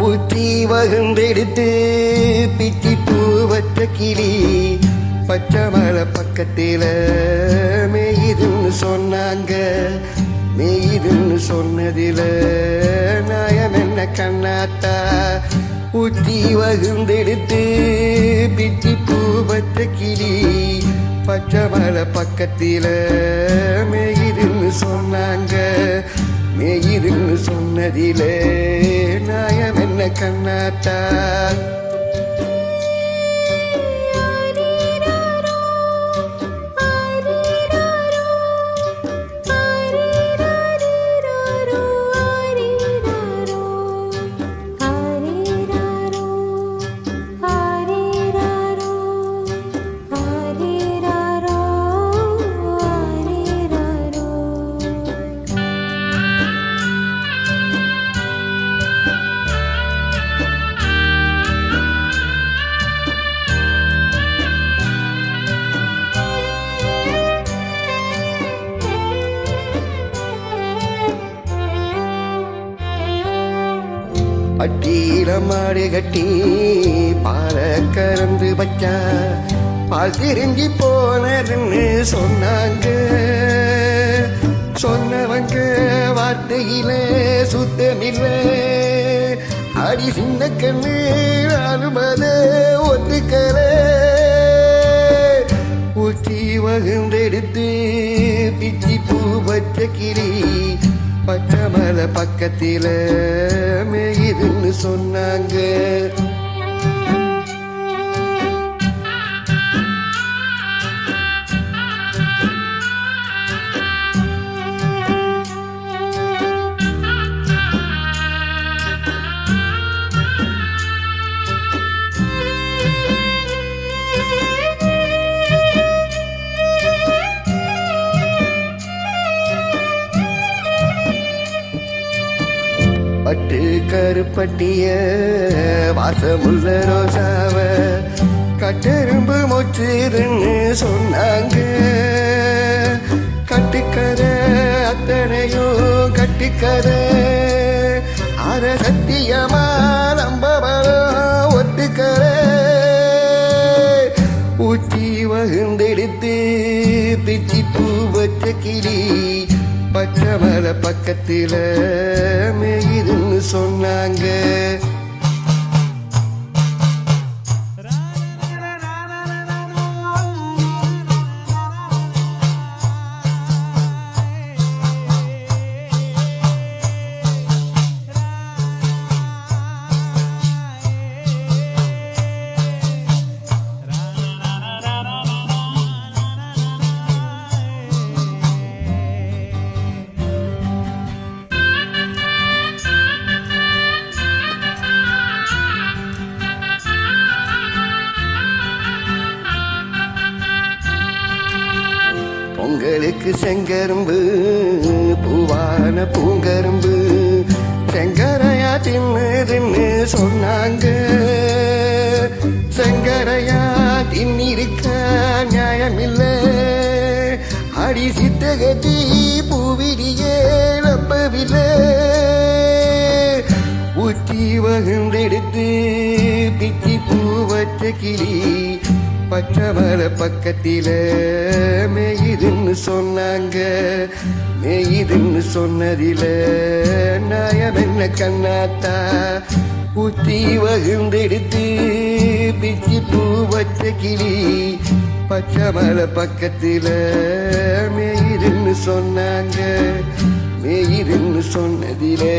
புத்தி வகுந்தெடுத்து பித்தி பூவற்ற கிளி பச்சை பக்கத்தில் பக்கத்தில மேயுதுன்னு சொன்னாங்க. மேயுதுன்னு சொன்னதில நயம் என்ன கண்ணாத்தா? புத்தி வகுந்தெடுத்து பித்தி பூவற்ற கிளி பச்சை பக்கத்தில் பக்கத்தில மேயுதுன்னு சொன்னாங்க. மேயுதுன்னு சொன்னதிலே நாயம் என்ன கண்ணாத்தான் அட்டியில மாடு கட்டி பால கறந்து வச்சா பால் திரும்பி போனதுன்னு சொன்னாங்க. சொன்னவங்க வார்த்தையில சுத்தமில்ல. அடி சின்ன கண்ணு அனுமத ஒத்துக்கல. ஊற்றி வகுந்தெடுத்து பிச்சி பூ பச்சை கிளி பச்சை மலை பக்கத்தில. சொன்னாங்க. பட்டு கருப்பட்டிய வாசமுள்ள ரோசாவ கட்டெரும்பு மொச்சிருன்னு சொன்னாங்க. கட்டுக்கதை அத்தனையும் கட்டுக்கதை. அர சத்தியமா நம்பவரம் ஒத்துக்கரை ஊற்றி வகுந்தெடுத்து பிச்சி பூ வச்ச கிளி பச்சை மலை பக்கத்தில சொன்னாங்க. உங்களுக்கு செங்கரும்பு பூவான பூங்கரும்பு. செங்கரையா தின்னு சொன்னாங்க. செங்கரையா தின்னிருக்க நியாயமில்ல. அடி சித்த பூவிடியே நம்பவில்லை உச்சி வகுந்தெடுத்து பிச்சி பூ வச்ச கிளி பச்சை மலை பக்கத்தில. இதுன்னு சொன்னாங்க. மேயுதுன்னு சொன்னதில நயம் என்ன கண்ணாத்தா? புத்தி வகுந்தெடுத்து பிச்சி பூ வச்ச கிளி பச்சை மலை பக்கத்தில் மேயிருன்னு சொன்னாங்க. மேயிருன்னு சொன்னதிலே